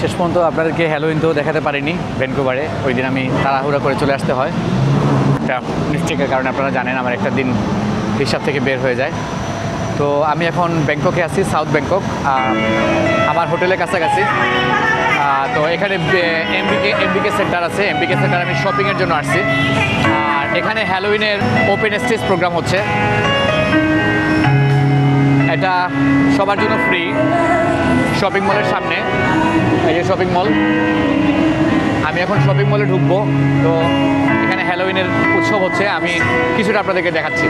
শেষ পর্যন্ত আপনাদেরকে হ্যালোইন তো দেখাতে পারিনি ভ্যানকুভারে ওই দিন আমি তাড়াহুড়া করে চলে আসতে হয়। একটা মিস্টেকের কারণে আপনারা জানেন আমার একটা দিন হিসাব থেকে বের হয়ে যায়। তো আমি এখন ব্যাংককে আছি সাউথ ব্যাংকক আমার হোটেলের কাছাকাছি। তো এখানে এমবিকে এমবিকে সেন্টার আছে। এমবিকে সেন্টার আমি শপিংয়ের জন্য আসছি। আর এখানে হ্যালোইনের ওপেন স্টেজ প্রোগ্রাম হচ্ছে। এটা সবার জন্য ফ্রি শপিং মলের সামনে, এই যে শপিং মল আমি এখন শপিং মলে ঢুকবো, তো এখানে হ্যালোইনের উৎসব হচ্ছে, আমি কিছুটা আপনাদেরকে দেখাচ্ছি।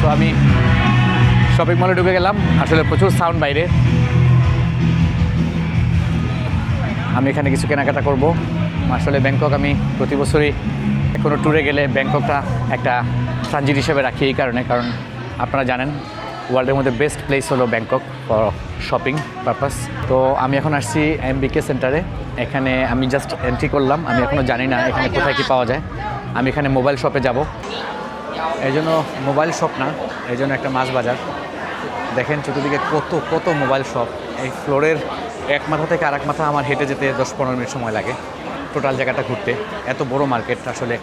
তো আমি শপিং মলে ঢুকে গেলাম, আসলে প্রচুর সাউন্ড বাইরে। আমি এখানে কিছু কেনাকাটা করব। আসলে ব্যাংকক আমি প্রতি বছরই কোনো ট্যুরে গেলে ব্যাংককটা একটা ট্রানজিট হিসেবে রাখি এই কারণে, কারণ আপনারা জানেন ওয়ার্ল্ডের মধ্যে বেস্ট প্লেস হলো ব্যাংকক ফর শপিং পারপাস। তো আমি এখন আসছি এমবিকে সেন্টারে। এখানে আমি জাস্ট এন্ট্রি করলাম। আমি এখনও জানি না এখানে কোথায় কী পাওয়া যায়। আমি এখানে মোবাইল শপে যাব। এই জন্য মোবাইল শপ না, এই জন্য একটা মাছ বাজার। দেখেন চতুর্দিকে কত কত মোবাইল শপ। এই ফ্লোরের এক মাথা থেকে আরেক মাথা আমার হেঁটে যেতে দশ পনেরো মিনিট সময় লাগে। টোটাল জায়গাটা ঘুরতে। এত বড় মার্কেট আসলে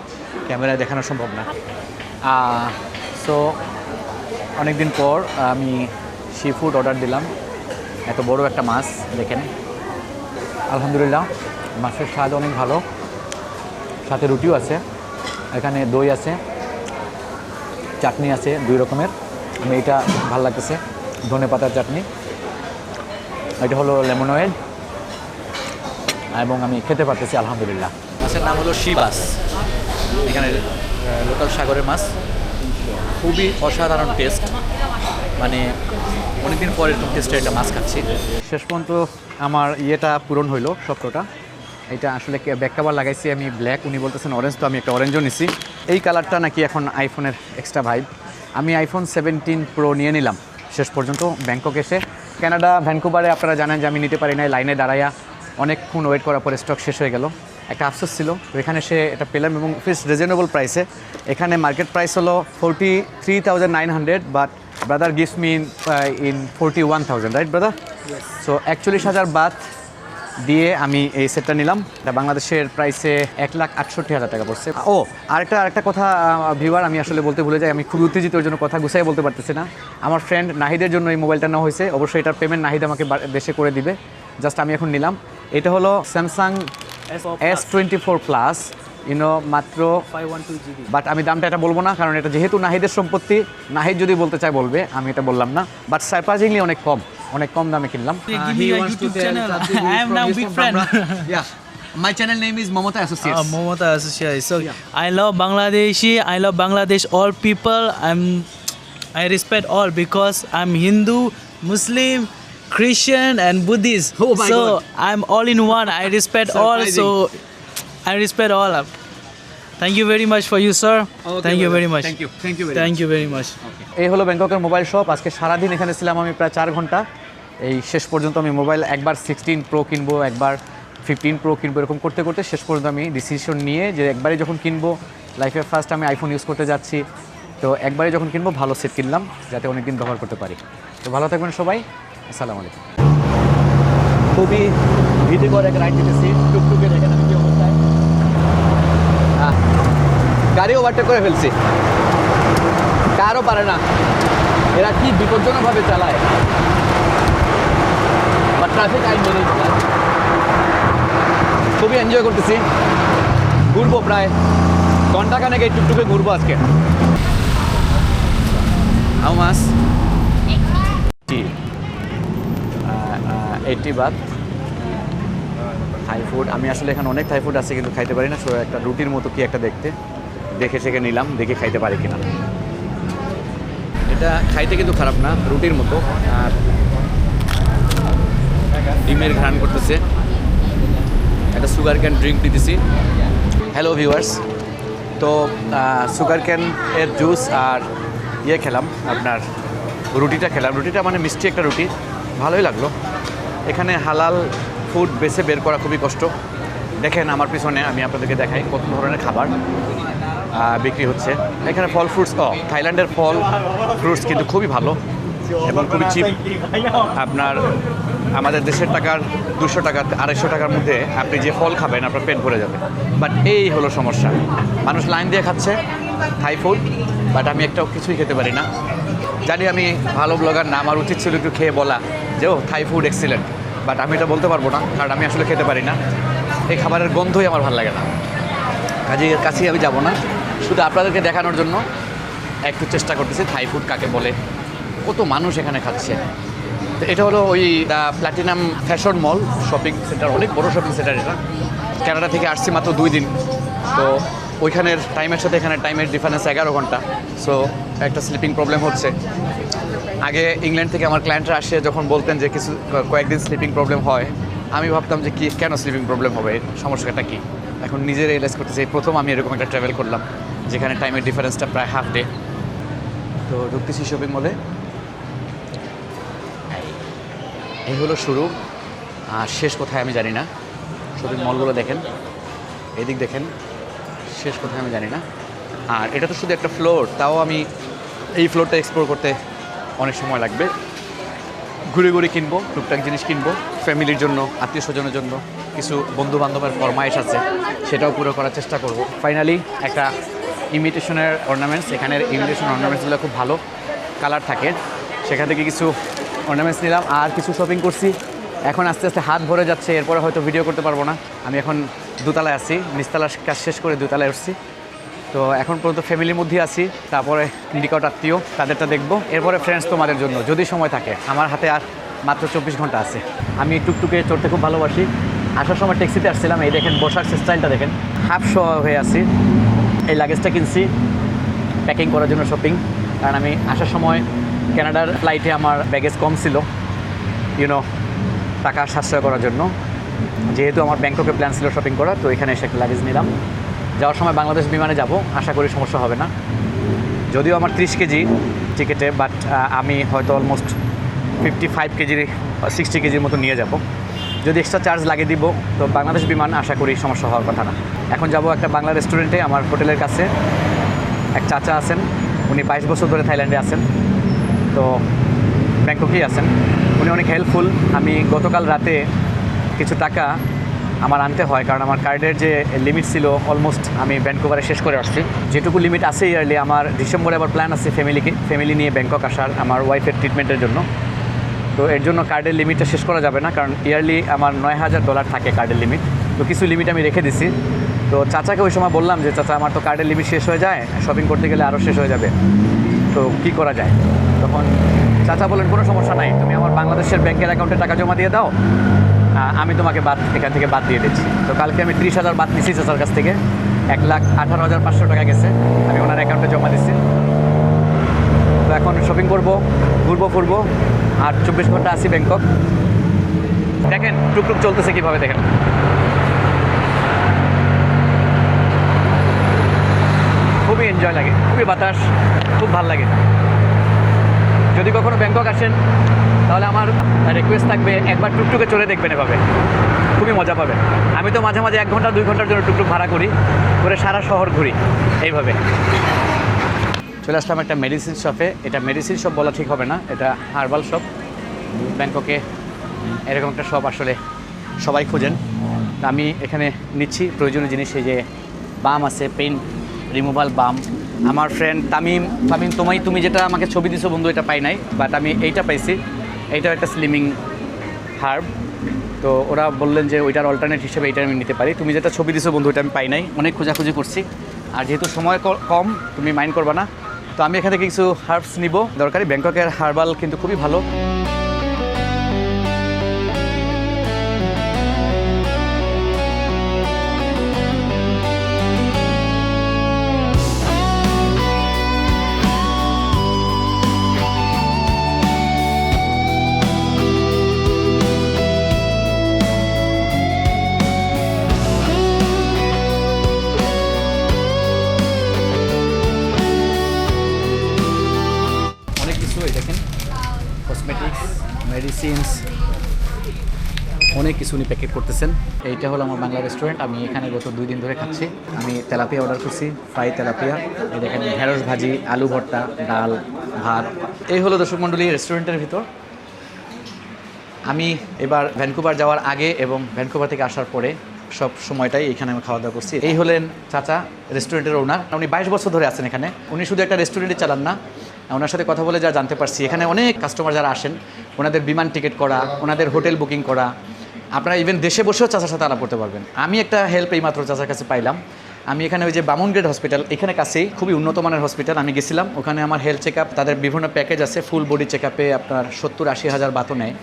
ক্যামেরায় দেখানো সম্ভব না। সো অনেক দিন পর আমি সি ফুড অর্ডার দিলাম। এত বড় একটা মাছ, দেখেন। আলহামদুলিল্লাহ, মাছের স্বাদ অনেক ভালো। সাথে রুটিও আছে। এখানে দই আছে, চাটনি আছে, দুই রকমের। আমি এটা ভালো লাগতেছে ধনে পাতার চাটনি। এটা হলো লেমন অয়েল। এবং আমি খেতে পারতেছি আলহামদুলিল্লাহ। মাছের নাম হলো শিবাস। এখানে লোকাল সাগরের মাছ। খুবই অসাধারণ টেস্ট মানে অনেকদিন পরে এরকম টেস্টের একটা মাছ খাচ্ছি। শেষ পর্যন্ত আমার ইয়েটা পূরণ হইল স্বপ্নটা এটা আসলে ব্যাক কাভার লাগাইছি আমি ব্ল্যাক উনি বলতেছেন অরেঞ্জ তো আমি একটা অরেঞ্জও নিছি। এই কালারটা নাকি এখন আইফোনের এক্সট্রা ভাইব আমি আইফোন সেভেন্টিন প্রো নিয়ে নিলাম। শেষ পর্যন্ত ব্যাংকক এসে। কানাডা ভ্যানকুভারে আপনারা জানেন যে আমি নিতে পারি নাই লাইনে দাঁড়াইয়া। অনেকক্ষণ ওয়েট করার পরে স্টক শেষ হয়ে গেল। একটা আফসোস ছিল। তো এখানে সে এটা পেলাম এবং ফিস রিজনেবল প্রাইসে এখানে মার্কেট প্রাইস হলো forty three thousand nine hundred but brother gives me in in forty one thousand right brother so একচল্লিশ হাজার বাদ দিয়ে আমি এই সেটটা নিলাম। এটা বাংলাদেশের প্রাইসে এক লাখ আটষট্টি হাজার টাকা পড়ছে। ও আরেকটা আরেকটা কথা ভিউয়ার আমি আসলে বলতে ভুলে যাই। আমি খুবই উত্তেজিত ওই জন্য কথা গুছাই বলতে পারতেছি না। আমার ফ্রেন্ড নাহিদের জন্য এই মোবাইলটা নেওয়া হয়েছে। অবশ্যই এটার পেমেন্ট নাহিদ আমাকে দেশে করে দিবে। জাস্ট আমি এখন নিলাম। এটা হলো Samsung S twenty four plus you know মাত্র বাট আমি দামটা এটা বলব না কারণ এটা যেহেতু নাহিদের সম্পত্তি নাহিদ যদি বলতে চায় বলবে আমি এটা বললাম না বাট সারপ্রাইজিংলি অনেক কম অনেক কম দামে কিনলাম give me your YouTube channel. I am now big friend. yeah. My channel name is Momota Associates. Uh, Momota Associate. So yeah. I love Bangladeshi. I love Bangladesh. All people. I'm. I respect all because I'm Hindu, Muslim, Christian, and Buddhist. Oh my so God. I'm all in one. I respect all. So I respect all. Thank you very much for you, sir. Thank you very much. Thank you. Thank you very Thank you very much. এই হলো ব্যাংককের mobile shop আজকে সারাদিন এখানে ছিলাম আমি প্রায় চার ঘণ্টা এই শেষ পর্যন্ত আমি মোবাইল একবার সিক্সটিন প্রো কিনবো একবার ফিফটিন প্রো কিনবো এরকম করতে করতে শেষ পর্যন্ত আমি ডিসিশন নিয়ে যে একবারে যখন কিনবো লাইফে ফার্স্ট আমি আইফোন ইউজ করতে যাচ্ছি তো একবারে যখন কিনবো ভালো সেট কিনলাম যাতে অনেকদিন ব্যবহার করতে পারি তো ভালো থাকবেন সবাই আসসালামু আলাইকুম। খুবই ভীতিকর এক রাইড দিতেছি টুকটুকে দেখেন আমি কি অবস্থায় গাড়ি ওভারটেক করে ফেলছি। কারও পারে না। এরা কি বিপজ্জনকভাবে চালায়? বা ট্রাফিক আইন মেনে খুবই এনজয় করতেছি। ঘুরবো প্রায়। ঘন্টাখানেক এই টুকটুকে ঘুরবো আজকে। হাউ মাস এইটটি বাদ থাই ফুড আমি আসলে এখানে অনেক থাই ফুড আছে কিন্তু খাইতে পারি না। একটা রুটির মতো কি একটা দেখতে। দেখে শেখে নিলাম, দেখে খাইতে পারি কিনা। এটা খাইতে কিন্তু খারাপ না, রুটির মতো। আর ডিমের ঘ্রাণ করতেছে। একটা সুগার ক্যান ড্রিঙ্ক দিতেছি। হ্যালো ভিউয়ার্স তো সুগার ক্যান এর জুস আর ইয়ে খেলাম, আপনার রুটিটা খেলাম। রুটিটা মানে মিষ্টি একটা রুটি। ভালোই লাগল। এখানে হালাল ফুড বেছে বের করা খুবই কষ্ট। দেখেন আমার পিছনে আমি আপনাদেরকে দেখাই কত ধরনের খাবার বিক্রি হচ্ছে। এখানে ফল ফ্রুটস থাইল্যান্ডের ফল ফ্রুটস কিন্তু খুবই ভালো এবং খুবই চিপ আপনার আমাদের দেশের টাকার দুশো টাকা, আড়াইশো টাকার মধ্যে আপনি যে ফল খাবেন, আপনার পেট ভরে যাবে। বাট এই হলো সমস্যা। মানুষ লাইন দিয়ে খাচ্ছে থাই ফুড বাট আমি একটাও কিছুই খেতে পারি না। জানি আমি ভালো ব্লগার না, আমার উচিত ছিল একটু খেয়ে বলা। যে ও থাই ফুড এক্সিলেন্ট বাট আমি এটা বলতে পারব না, কারণ আমি আসলে খেতে পারি না। এই খাবারের গন্ধই আমার ভালো লাগে না। কাজে, কাছেই আমি যাব না। শুধু আপনাদেরকে দেখানোর জন্য একটু চেষ্টা করতেছি থাই ফুড কাকে বলে। কত মানুষ এখানে খাচ্ছে। তো এটা হলো ওই the Platinum Fashion Mall shopping centre অনেক বড় শপিং সেন্টার এটা। কানাডা থেকে আসছি মাত্র দুই দিন। তো ওইখানের টাইমের সাথে এখানে টাইমের ডিফারেন্স এগারো ঘণ্টা। সো একটা স্লিপিং প্রবলেম হচ্ছে। আগে ইংল্যান্ড থেকে আমার ক্লায়েন্টরা আসে, যখন বলতেন যে কিছু, কয়েকদিন স্লিপিং প্রবলেম হয়, আমি ভাবতাম যে কি, কেন স্লিপিং প্রবলেম হবে? সমস্যাটা কি? এখন নিজে রিয়েলাইজ করতেছি প্রথম আমি এরকম একটা ট্রাভেল করলাম, যেখানে টাইমের ডিফারেন্সটা প্রায় হাফ ডে তো ঢুকতেছি শপিং মলে এই হলো শুরু। আর শেষ কোথায় আমি জানি না। শপিং মলগুলো দেখেন। এদিক দেখেন। শেষ কোথায় আমি জানি না। আর এটা তো শুধু একটা ফ্লোর তাও আমি এই ফ্লোরটা এক্সপ্লোর করতে অনেক সময় লাগবে। ঘুরে ঘুরে কিনবো, টুকটাক জিনিস কিনবো, ফ্যামিলির জন্য, আত্মীয় স্বজনের জন্য কিছু বন্ধু বান্ধবের ফরমাইশ আছে, সেটাও পুরো করার চেষ্টা করব। ফাইনালি একটা ইমিটেশনের অর্নামেন্টস এখানের ইমিটেশন অর্নামেন্টসগুলো খুব ভালো কালার থাকে। সেখান থেকে কিছু অর্নামেন্টস নিলাম, আর কিছু শপিং করছি। এখন আস্তে আস্তে হাত ভরে যাচ্ছে, এরপরে হয়তো ভিডিও করতে পারব না। আমি এখন দোতলায় আছি, নিচতলার কাজ শেষ করে দোতলায় উঠছি। তো এখন পর্যন্ত ফ্যামিলির মধ্যে আছি, তারপরে নিকট আত্মীয়, তাদেরটা দেখব। এরপরে ফ্রেন্ডস তোমাদের জন্য, যদি সময় থাকে। আমার হাতে আর মাত্র চব্বিশ ঘণ্টা আছে। আমি টুকটুকে চড়তে খুব ভালোবাসি। আসার সময় ট্যাক্সিতে আসছিলাম, এই দেখেন বসার স্টাইলটা দেখেন। হাফ শো হয়ে আছি। এই লাগেজটা কিনছি প্যাকিং করার জন্য শপিং কারণ আমি আসার সময় কানাডার ফ্লাইটে আমার ব্যাগেজ কম ছিল। ইউনো টাকা সাশ্রয় করার জন্য। যেহেতু আমার ব্যাংককে প্ল্যান ছিল শপিং করা তো এখানে এসে একটা লাগেজ নিলাম। যাওয়ার সময় বাংলাদেশ বিমানে যাব, আশা করি সমস্যা হবে না। যদিও আমার ত্রিশ কেজি টিকেটে বাট আমি হয়তো অলমোস্ট ফিফটি ফাইভ কেজির সিক্সটি কেজির মতো নিয়ে যাব। যদি এক্সট্রা চার্জ লাগিয়ে দিব, তো বাংলাদেশ বিমান আশা করি সমস্যা হওয়ার কথা না। এখন যাব একটা বাংলা রেস্টুরেন্টে আমার হোটেলের কাছে। এক চাচা আছেন, উনি বাইশ বছর ধরে থাইল্যান্ডে আছেন। তো ব্যাংককেই আছেন। উনি অনেক হেল্পফুল আমি গতকাল রাতে কিছু টাকা আমার আনতে হয়, কারণ আমার কার্ডের যে লিমিট ছিল অলমোস্ট আমি ভ্যানকুভারে শেষ করে আসছি। যেটুকু লিমিট আছে ইয়ারলি আমার ডিসেম্বরে আবার প্ল্যান আছে ফ্যামিলিকে ফ্যামিলি নিয়ে ব্যাংকক আসার, আমার ওয়াইফের ট্রিটমেন্টের জন্য। তো এর জন্য কার্ডের লিমিটটা শেষ করা যাবে না, কারণ ইয়ারলি আমার নয় হাজার ডলার থাকে কার্ডের লিমিট তো কিছু লিমিট আমি রেখে দিছি। তো চাচাকে ওই সময় বললাম যে, চাচা, আমার তো কার্ডের লিমিট শেষ হয়ে যায় শপিং করতে গেলে আরও শেষ হয়ে যাবে। তো কি করা যায়? তখন চাচা বলেন কোনো সমস্যা নাই, তুমি আমার বাংলাদেশের ব্যাংকের অ্যাকাউন্টে টাকা জমা দিয়ে দাও আমি তোমাকে বাদ, এখান থেকে বাদ দিয়ে দিচ্ছি। তো কালকে আমি ত্রিশ হাজার বাদ নিছি চাচার কাছ থেকে। এক লাখ আঠারো হাজার পাঁচশো টাকা গেছে। আমি ওনার অ্যাকাউন্টে জমা দিচ্ছি। তো এখন শপিং করব, ঘুরবো, ফুরবো। আর চব্বিশ ঘণ্টা আছি ব্যাংকক। দেখেন, টুকটুক চলতেছে কীভাবে দেখেন। খুবই এনজয় লাগে, খুবই বাতাস, খুব ভালো লাগে। যদি কখনো ব্যাংকক আসেন, তাহলে আমার রিকোয়েস্ট থাকবে, একবার টুকটুকে চলে দেখবেন এভাবে। খুবই মজা পাবেন। আমি তো মাঝে মাঝে এক ঘণ্টা, দুই ঘণ্টার জন্য টুকটুক ভাড়া করি, করে সারা শহর ঘুরি, এইভাবে। চলে আসলাম একটা মেডিসিন শপে এটা মেডিসিন শপ বলা ঠিক হবে না, এটা হার্বাল শপ ব্যাংককে এরকম একটা শপ আসলে সবাই খোঁজেন। আমি এখানে নিচ্ছি। প্রয়োজনীয় জিনিস এই যে বাম আছে পেইন রিমুভাল বাম। আমার ফ্রেন্ড তামিম তামিম, তোমায়, তুমি যেটা আমাকে ছবি দিছো বন্ধু, এটা পাই নাই বাট আমি এইটা পাইছি। এইটাও একটা স্লিমিং হার্ব তো ওরা বললেন যে ওইটার অল্টারনেট হিসেবে এইটা আমি নিতে পারি। তুমি যেটা ছবি দিছো বন্ধু ওইটা আমি পাই নাই। অনেক খোঁজাখুঁজি করছি। আর যেহেতু সময় কম, তুমি মাইন্ড করবা না। তো আমি এখান থেকে কিছু হার্বস নিব। দরকারি ব্যাংককের হার্বাল কিন্তু খুবই ভালো। অনেক কিছু উনি প্যাকেট করতেছেন। এইটা হলো আমার বাংলা রেস্টুরেন্ট আমি এখানে গত দুই দিন ধরে খাচ্ছি। আমি তেলাপিয়া অর্ডার করছি ফ্রাই তেলাপিয়া। দেখেন, ঢেঁড়স ভাজি, আলু ভর্তা, ডাল, ভাত। এই হলো দর্শক মণ্ডলী রেস্টুরেন্টের ভিতর। আমি এবার ভ্যানকুভার যাওয়ার আগে এবং ভ্যানকুভার থেকে আসার পরে সব সময়টাই এখানে আমি খাওয়া দাওয়া করছি। এই হলেন চাচা রেস্টুরেন্টের ওনার উনি বাইশ বছর ধরে আছেন এখানে। উনি শুধু একটা রেস্টুরেন্টে চালান না। ওনার সাথে কথা বলে যা জানতে পারছি। এখানে অনেক কাস্টমার যারা আসেন, ওনাদের বিমান টিকিট করা, ওনাদের হোটেল বুকিং করা আপনারা ইভেন দেশে বসেও চাচার সাথে আলাপ করতে পারবেন। আমি একটা হেল্প এই মাত্র চাচার কাছে পাইলাম। আমি এখানে ওই যে বামুনগেট হসপিটাল এখানে কাছেই, খুবই উন্নত মানের হসপিটাল আমি গেছিলাম। ওখানে আমার হেলথ চেক আপ তাদের বিভিন্ন প্যাকেজ আছে ফুল বডি চেক আপে আপনার সত্তর আশি হাজার বাতও নেয়।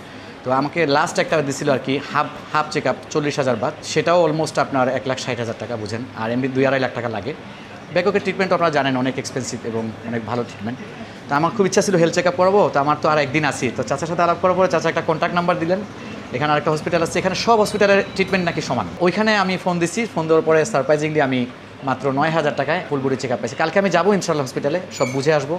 তো আমাকে লাস্ট একটা দিছিল আর কি হাফ হাফ চেক আপ চল্লিশ হাজার বাত। সেটাও অলমোস্ট আপনার এক লাখ ষাট হাজার টাকা, বুঝেন। আর এমনি দুই আড়াই লাখ টাকা লাগে। ব্যাককের ট্রিটমেন্ট আপনারা জানেন, অনেক এক্সপেন্সিভ এবং অনেক ভালো ট্রিটমেন্ট তো আমার খুব ইচ্ছা ছিল হেলথ চেক আপ করাবো, তো আমার তো আর একদিন আসি তো চাচার সাথে আলাপ করার পরে চাচা একটা কন্ট্যাক্ট নাম্বার দিলেন। এখানে আরেকটা হসপিটাল আছে, এখানে সব হসপিটালের ট্রিটমেন্ট নাকি সমান। ওইখানে আমি ফোন দিচ্ছি ফোন দেওয়ার পরে সারপ্রাইজিংলি আমি মাত্র নয় হাজার টাকায় ফুল বডি চেক আপ পাইছি। কালকে আমি যাব ইনশাল্লাহ হসপিটালে সব বুঝে আসব।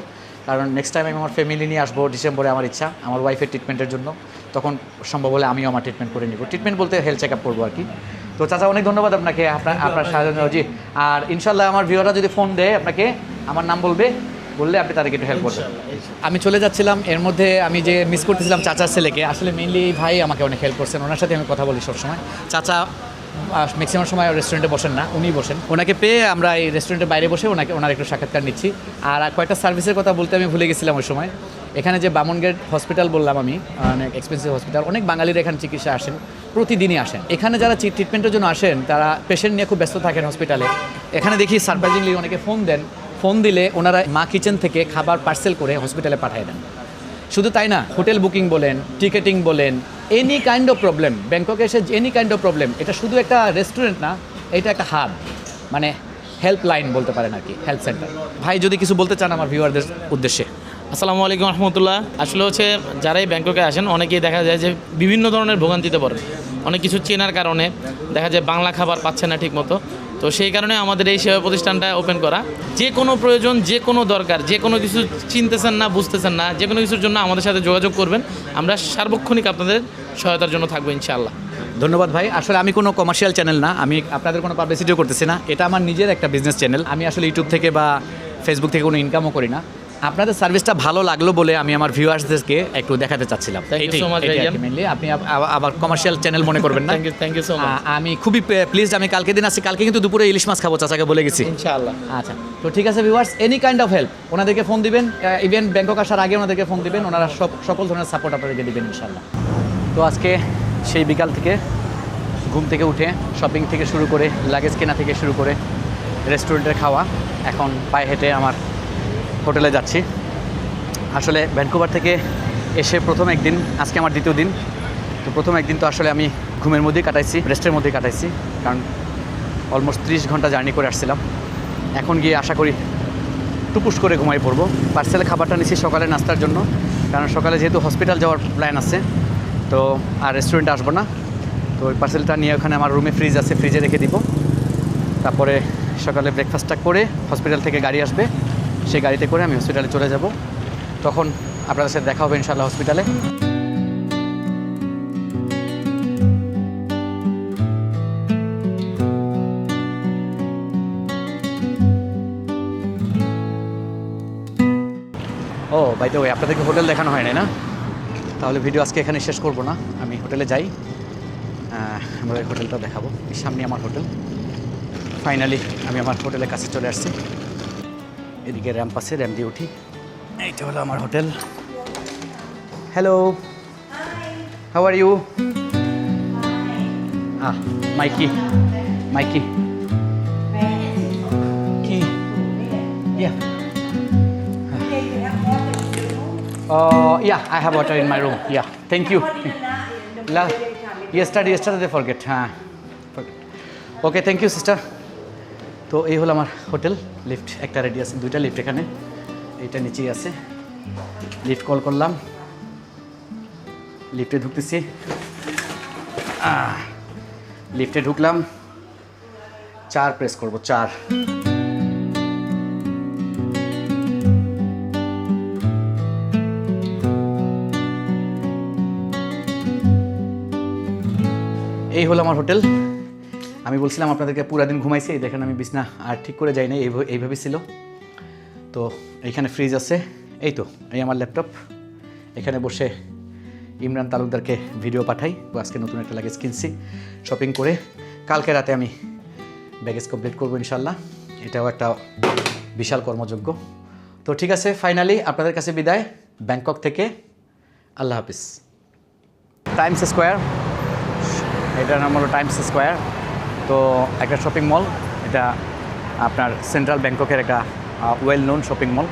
কারণ নেক্সট টাইম আমি আমার ফ্যামিলি নিয়ে আসব, ডিসেম্বরে আমার ইচ্ছা, আমার ওয়াইফের ট্রিটমেন্টের জন্য। তখন সম্ভব হলে আমিও আমার ট্রিটমেন্ট করে নিব। ট্রিটমেন্ট বলতে হেলথ চেক আপ করব আর কি। তো চাচা, অনেক ধন্যবাদ আপনাকে, আপনার আপনার সাহায্য জি আর ইনশাল্লাহ আমার ভিউয়াররা যদি ফোন দেয়, আপনাকে আমার নাম বলবে। বললে আপনি তাদেরকে একটু হেল্প করবেন। আমি চলে যাচ্ছিলাম এর মধ্যে আমি যে মিস করতেছিলাম চাচার ছেলেকে আসলে মেইনলি ভাই আমাকে অনেক হেল্প করছেন ওনার সাথে আমি কথা বলি সবসময়। চাচা ম্যাক্সিমাম সময় রেস্টুরেন্টে বসেন না উনি বসেন। ওনাকে পেয়ে আমরা এই রেস্টুরেন্টের বাইরে বসে ওনাকে ওনার একটু সাক্ষাৎকার নিচ্ছি। আর কয়েকটা সার্ভিসের কথা বলতে আমি ভুলে গেছিলাম ওই সময়। এখানে যে বামনগেট হসপিটাল বললাম আমি অনেক এক্সপেন্সিভ হসপিটাল অনেক বাঙালির এখানে চিকিৎসা আসেন প্রতিদিনই আসেন। এখানে যারা ট্রিটমেন্টের জন্য আসেন তারা পেশেন্ট নিয়ে খুব ব্যস্ত থাকেন হসপিটালে এখানে দেখি সারপ্রাইজিংলি অনেকে ফোন দেন। ফোন দিলে ওনারা মা কিচেন থেকে খাবার পার্সেল করে হসপিটালে পাঠিয়ে দেন। শুধু তাই না, হোটেল বুকিং বলেন, টিকেটিং বলেন এনি কাইন্ড অফ প্রবলেম ব্যাংককে এসে এনি কাইন্ড অফ প্রবলেম এটা শুধু একটা রেস্টুরেন্ট না, এটা একটা হাব মানে হেল্প লাইন বলতে পারেন আর কি হেল্প সেন্টার ভাই, যদি কিছু বলতে চান আমার ভিউয়ারদের উদ্দেশ্যে। আসসালামু আলাইকুম রহমতুল্লাহ। আসলে হচ্ছে, যারাই ব্যাংককে আসেন, অনেকেই দেখা যায় যে বিভিন্ন ধরনের ভোগান্তিতে পড়ে অনেক কিছু চেনার কারণে দেখা যায় বাংলা খাবার পাচ্ছে না ঠিক মতো তো সেই কারণে আমাদের এই সেবা প্রতিষ্ঠানটা ওপেন করা। যে কোনো প্রয়োজন, যে কোনো দরকার, যে কোনো কিছু চিনতেছেন না, বুঝতেছেন না, যে কোনো কিছুর জন্য আমাদের সাথে যোগাযোগ করবেন। আমরা সার্বক্ষণিক আপনাদের সহায়তার জন্য থাকব ইনশাআল্লাহ। ধন্যবাদ ভাই। আসলে আমি কোনো কমার্শিয়াল চ্যানেল না, আমি আপনাদের কোনো পাবলিসিটিও করতেছি না। এটা আমার নিজের একটা বিজনেস চ্যানেল আমি আসলে ইউটিউব থেকে বা ফেসবুক থেকে কোনো ইনকামও করি না। আপনাদের সার্ভিসটা ভালো লাগল বলে আমি আমার ভিউয়ার্সদেরকে একটু দেখাতে চাচ্ছিলাম। আপনি আব- আব- আবার কমার্শিয়াল চ্যানেল মনে করবেন না? থ্যাংক ইউ সো মাচ আমি খুবই প্লিজ আমি কালকে দিন আসছি কালকে কিন্তু দুপুরে ইলিশ মাছ খাব চাচাকে বলে গেছি। ইনশাআল্লাহ। আচ্ছা তো ঠিক আছে viewers any kind of help ওনাদেরকে ফোন দিবেন ইভেন ব্যাংকক আসার আগে ওনাদেরকে ফোন দিবেন ওনারা সব সকল ধরনের সাপোর্ট আপনাদেরকে দিবেন ইনশাল্লাহ তো আজকে সেই বিকাল থেকে ঘুম থেকে উঠে শপিং থেকে শুরু করে লাগেজ কেনা থেকে শুরু করে রেস্টুরেন্টের খাওয়া এখন পায়ে হেঁটে আমার হোটেলে যাচ্ছি। আসলে ভ্যানকুভার থেকে এসে প্রথম একদিন, আজকে আমার দ্বিতীয় দিন। তো প্রথম একদিন তো আসলে আমি ঘুমের মধ্যেই কাটাইছি, রেস্টের মধ্যেই কাটাইছি, কারণ অলমোস্ট ত্রিশ ঘণ্টা জার্নি করে আসছিলাম। এখন গিয়ে আশা করি টুপুস করে ঘুমাই পড়ব। পার্সেলে খাবারটা নিচ্ছি সকালে নাস্তার জন্য, কারণ সকালে যেহেতু হসপিটাল যাওয়ার প্ল্যান আছে, তো আর রেস্টুরেন্টে আসব না। তো ওই পার্সেলটা নিয়ে ওখানে আমার রুমে ফ্রিজ আছে ফ্রিজে রেখে দিব। তারপরে সকালে ব্রেকফাস্টটা করে হসপিটাল থেকে গাড়ি আসবে। সেই গাড়িতে করে আমি হসপিটালে চলে যাব। তখন আপনাদের সাথে দেখা হবে ইনশাল্লাহ হসপিটালে ও বাই দ্য ওয়ে আপনাদেরকে হোটেল দেখানো হয় না? তাহলে ভিডিও আজকে এখানে শেষ করব না। আমি হোটেলে যাই। আমাদের হোটেলটা দেখাবো। সামনে আমার হোটেল ফাইনালি আমি আমার হোটেলের কাছে চলে আসছি। এদিকে র্যাম্প আছে র্যাম্প দিয়ে উঠি। এইটা হলো আমার hotel. Hello how are you ah Mikey Mikey কি yeah I have water in my room yeah thank you লা ইয়ে স্টাডি স্টাডি ফরগেট হ্যাঁ ওকে থ্যাংক ইউ সিস্টার তো এই হলো আমার হোটেল লিফট একটা রেডি আছে দুইটা লিফট এখানে। এইটা নিচেই আছে। লিফট কল করলাম। লিফটে ঢুকতেছি। লিফটে ঢুকলাম। চার প্রেস করব, চার। এই হলো আমার হোটেল। আমি বলছিলাম আপনাদেরকে পুরা দিন ঘুমাইছি এই দেখেন আমি বিছনা আর ঠিক করে যাই না এইভাবে ছিল। তো এইখানে ফ্রিজ আছে এই তো এই আমার ল্যাপটপ এখানে বসে ইমরান তালুকদারকে ভিডিও পাঠাই আজকে নতুন একটা লাগেজ কিনছি শপিং করে। কালকে রাতে আমি ব্যাগেজ কমপ্লিট করব ইনশাল্লাহ এটাও একটা বিশাল কর্মযোগ্য। তো ঠিক আছে ফাইনালি আপনাদের কাছে বিদায় ব্যাংকক থেকে আল্লাহ হাফিজ। টাইমস স্কোয়ার এটার নাম হলো টাইমস স্কোয়ার তো একটা শপিং মল এটা আপনার সেন্ট্রাল ব্যাংককের একটা ওয়েল নোন শপিং মল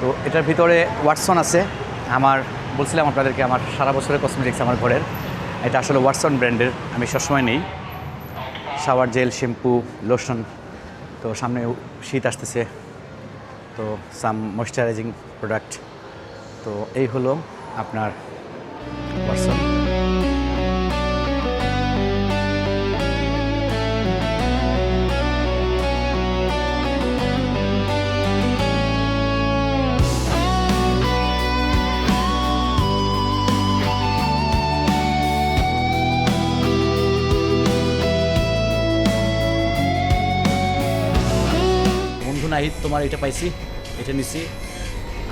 তো এটার ভিতরে ওয়াটসন আছে। আমার, বলছিলাম আপনাদেরকে, আমার সারা বছরের কসমেটিক্স আমার ঘরের। এটা আসলে ওয়াটসন ব্র্যান্ডের আমি সবসময় নেই। শাওয়ার জেল শ্যাম্পু লোশন তো সামনে শীত আসতেছে। তো সাম ময়শ্চারাইজিং প্রোডাক্ট তো এই হলো আপনার ওয়াটসন নাহিদ, তোমার এটা পাইছি, এটা নিছি।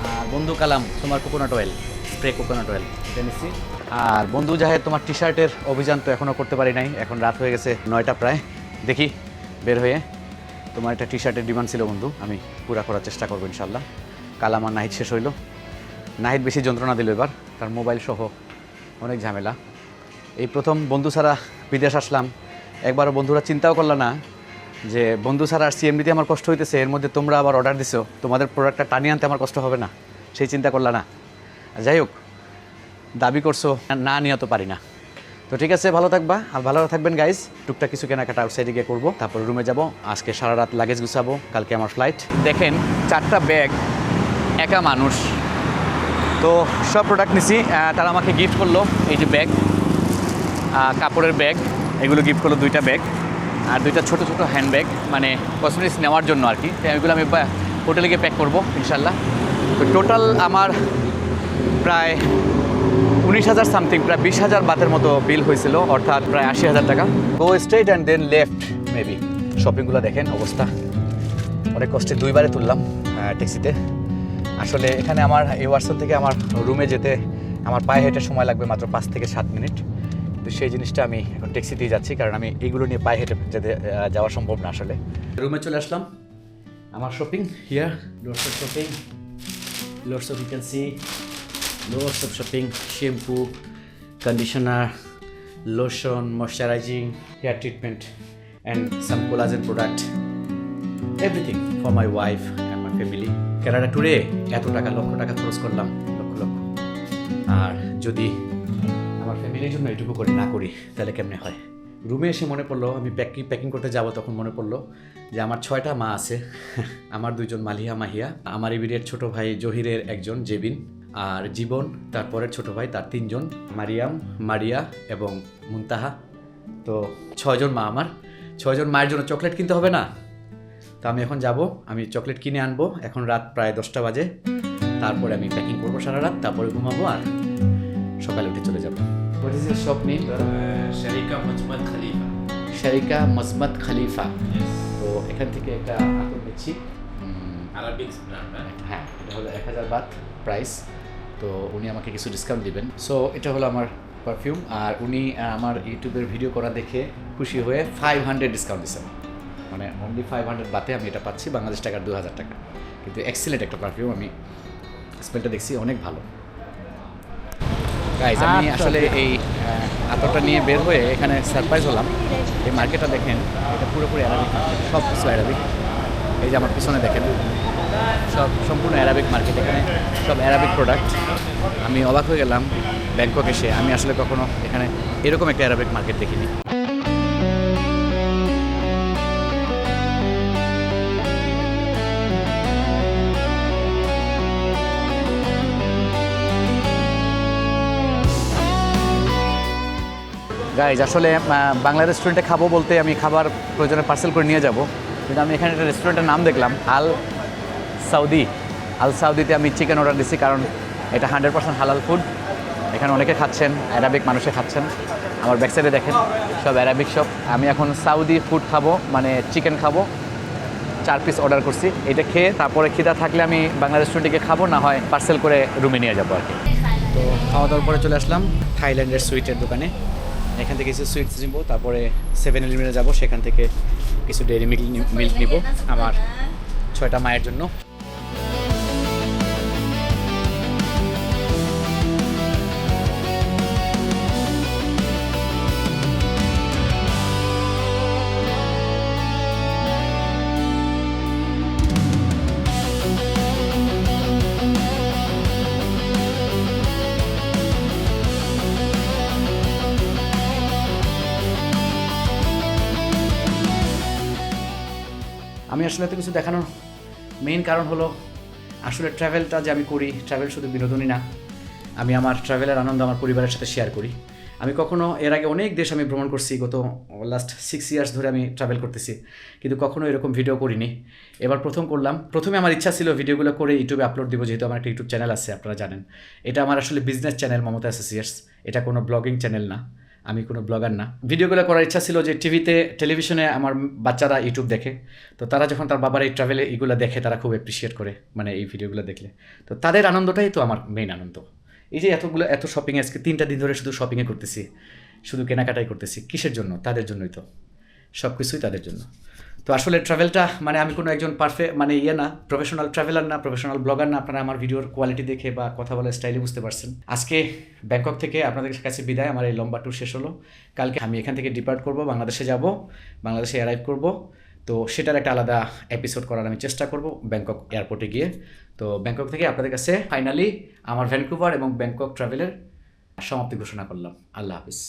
আর বন্ধু কালাম, তোমার coconut oil, spray coconut oil, এটা নিছি। আর বন্ধু জাহেদ, তোমার টি শার্টের অভিযান তো এখনও করতে পারি নাই, এখন রাত হয়ে গেছে নয়টা প্রায়। দেখি, বের হয়ে তোমার একটা টি শার্টের ডিমান্ড ছিল বন্ধু, আমি পুরা করার চেষ্টা করব ইনশাল্লাহ কালাম আর নাহিদ শেষ হইল। নাহিদ বেশি যন্ত্রণা দিল এবার, তার মোবাইল সহ অনেক ঝামেলা। এই প্রথম বন্ধু ছাড়া বিদেশ আসলাম, একবারও বন্ধুরা চিন্তাও করল না যে, বন্ধু ছাড়া আর সিএমডিতে আমার কষ্ট হইতেছে, এর মধ্যে তোমরা আবার অর্ডার দিছো, তোমাদের প্রোডাক্টটা টানিয়ে আনতে আমার কষ্ট হবে না, সেই চিন্তা করলা না। যাই হোক, দাবি করছ, না নিয়ে তো পারি না। তো ঠিক আছে, ভালো থাকবা, আর ভালো থাকবেন গাইজ টুকটাক কিছু কেনাকাটা আউটসাইডে গিয়ে করব, তারপর রুমে যাব, আজকে সারা রাত লাগেজ গুছাবো, কালকে আমার ফ্লাইট দেখেন, চারটা ব্যাগ একা মানুষ। তো সব প্রোডাক্ট নিছি তারা আমাকে গিফট করল, এই যে ব্যাগ কাপড়ের ব্যাগ এগুলো গিফট করল দুইটা ব্যাগ আর দুইটা ছোট ছোট হ্যান্ডব্যাগ মানে কসমেটিক্স নেওয়ার জন্য আর কি। এগুলো আমি হোটেলে গিয়ে প্যাক করব ইনশাল্লাহ তো টোটাল আমার প্রায় উনিশ হাজার সামথিং প্রায় বিশ হাজার বাতের মতো বিল হয়েছিল, অর্থাৎ প্রায় আশি হাজার টাকা। Go straight and then left maybe শপিংগুলো দেখেন, অবস্থা। অনেক কষ্টে দুইবারে তুললাম ট্যাক্সিতে আসলে এখানে আমার এই ওয়ার্সন থেকে আমার রুমে যেতে আমার পায়ে হেঁটে সময় লাগবে মাত্র পাঁচ থেকে সাত মিনিট। তো সেই জিনিসটা আমি এখন ট্যাক্সিতেই যাচ্ছি, কারণ আমি এইগুলো নিয়ে পায়ে হেঁটে যেতে যাওয়া সম্ভব না আসলে। রুমে চলে আসলাম। আমার shopping here loads of shopping loads of you can see loads of shopping shampoo conditioner lotion moisturising hair treatment and some collagen product everything for my wife and my family Canada ট্যুরে এত টাকা, লক্ষ টাকা খরচ করলাম, লক্ষ লক্ষ। আর যদি ফ্যামিলির জন্য এটুকু করে না করি, তাহলে কেমনে হয়? রুমে এসে মনে পড়ল, আমি প্যাকিং প্যাকিং করতে যাব তখন মনে পড়ল যে আমার ছয়টা মা আছে, আমার দুইজন মালিহা মাহিয়া, আমার ইবিডিয়েট ছোট ভাই জহিরের একজন জেবিন, আর জীবন, তারপরের ছোট ভাই তার তিনজন, মারিয়াম, মারিয়া এবং মুনতাহা। তো ছয়জন মা আমার, ছয়জন মায়ের জন্য চকলেট কিনতে হবে না? তো আমি এখন যাব, আমি চকলেট কিনে আনব, এখন রাত প্রায় দশটা বাজে। তারপরে আমি প্যাকিং করব সারা রাত, তারপরে ঘুমাবো আর সকালে উঠে চলে যাব। What is your shop name? Uh, Sharika Majmat Khalifa. Sharika Majmat Khalifa. Yes. তো এখান থেকে একটা আতর নিচ্ছি hmm, আরাবিক হ্যাঁ এটা হলো এক হাজার বাত প্রাইস তো উনি আমাকে কিছু ডিসকাউন্ট দিবেন সো এটা হলো আমার পারফিউম আর উনি আমার ইউটিউবের ভিডিও করা দেখে খুশি হয়ে ফাইভ হান্ড্রেড ডিসকাউন্ট দিচ্ছেন মানে অনলি ফাইভ হান্ড্রেড বাতে আমি এটা পাচ্ছি বাংলাদেশ টাকার দু হাজার টাকা কিন্তু এক্সেলেন্ট একটা পারফিউম আমি স্মেলটা দেখছি অনেক ভালো গাইজ আমি আসলে এই আতরটা নিয়ে বের হয়ে এখানে সারপ্রাইজ হলাম। এই মার্কেটটা দেখেন এটা পুরোপুরি অ্যারাবিক সব কিছু অ্যারাবিক এই যে আমার পিছনে দেখেন সব সম্পূর্ণ অ্যারাবিক মার্কেট এখানে সব অ্যারাবিক প্রোডাক্ট আমি অবাক হয়ে গেলাম ব্যাংকক এসে। আমি আসলে কখনো এখানে এরকম একটা অ্যারাবিক মার্কেট দেখিনি। গাইজ আসলে বাংলা রেস্টুরেন্টে খাব বলতে আমি খাবার প্রয়োজনে পার্সেল করে নিয়ে যাব। কিন্তু আমি এখানে একটা রেস্টুরেন্টের নাম দেখলাম, আল সাউদি। আল সাউদিতে আমি চিকেন অর্ডার দিচ্ছি কারণ এটা হান্ড্রেড পার্সেন্ট হালাল ফুড এখানে অনেকে খাচ্ছেন অ্যারাবিক মানুষে খাচ্ছেন। আমার ব্যাকসাইডে দেখেন, সব অ্যারাবিক সব আমি এখন সাউদি ফুড খাব মানে চিকেন খাব। চার পিস অর্ডার করছি। এটা খেয়ে তারপরে খিদা থাকলে আমি বাংলা রেস্টুরেন্টে খাব, না হয় পার্সেল করে রুমে নিয়ে যাব আর কি। তো খাওয়া দাওয়ার পরে চলে আসলাম থাইল্যান্ডের সুইটের দোকানে। এখান থেকে কিছু সুইটস নিব, তারপরে সেভেন ইলেভেনে যাব, সেখান থেকে কিছু ডেরি মিল্ক মিল্ক নিব, আমার ছয়টা মায়ের জন্য। আসলে এত কিছু দেখানোর মেইন কারণ হলো, আসলে ট্রাভেলটা যে আমি করি ট্রাভেল শুধু বিনোদনই না, আমি আমার ট্রাভেলের আনন্দ আমার পরিবারের সাথে শেয়ার করি। আমি কখনো, এর আগে অনেক দেশ আমি ভ্রমণ করছি, গত লাস্ট সিক্স ইয়ার্স ধরে আমি ট্রাভেল করতেছি, কিন্তু কখনো এরকম ভিডিও করিনি। এবার প্রথম করলাম, প্রথমে আমার ইচ্ছা ছিল ভিডিওগুলো করে ইউটিউবে আপলোড দিব, যেহেতু আমার একটা ইউটিউব চ্যানেল আছে, আপনারা জানেন। এটা আমার আসলে বিজনেস চ্যানেল মমতা অ্যাসোসিয়েটস এটা কোনো ব্লগিং চ্যানেল না। আমি কোনো ব্লগার না। ভিডিওগুলো করার ইচ্ছা ছিল যে টিভিতে, টেলিভিশনে আমার বাচ্চারা ইউটিউব দেখে। তো তারা যখন তার বাবার এই ট্রাভেলে এইগুলো দেখে, তারা খুব অ্যাপ্রিসিয়েট করে মানে এই ভিডিওগুলো দেখলে। তো তাদের আনন্দটাই তো আমার মেইন আনন্দ। এই যে এতগুলো, এত শপিং আজকে তিনটা দিন ধরে শুধু শপিংয়ে করতেছি, শুধু কেনাকাটাই করতেছি, কিসের জন্য? তাদের জন্যই তো। সব কিছুই তাদের জন্য। তো আসলে ট্রাভেলটা মানে আমি কোনো একজন পারফেক্ট মানে ইয়ে না প্রফেশনাল ট্রাভেলার না প্রফেশনাল ব্লগার না, আপনারা আমার ভিডিওর কোয়ালিটি দেখে বা কথা বলার স্টাইলে বুঝতে পারছেন। আজকে ব্যাংকক থেকে আপনাদের কাছে বিদায়, আমার এই লম্বা ট্যুর শেষ হলো। কালকে আমি এখান থেকে ডিপার্ট করব, বাংলাদেশে যাব, বাংলাদেশে অ্যারাইভ করব। তো সেটার একটা আলাদা এপিসোড করার আমি চেষ্টা করব ব্যাংকক এয়ারপোর্টে গিয়ে। তো ব্যাংকক থেকে আপনাদের কাছে ফাইনালি আমার ভ্যানকুভার এবং ব্যাংকক ট্রাভেলের সমাপ্তি ঘোষণা করলাম। আল্লাহ হাফিজ।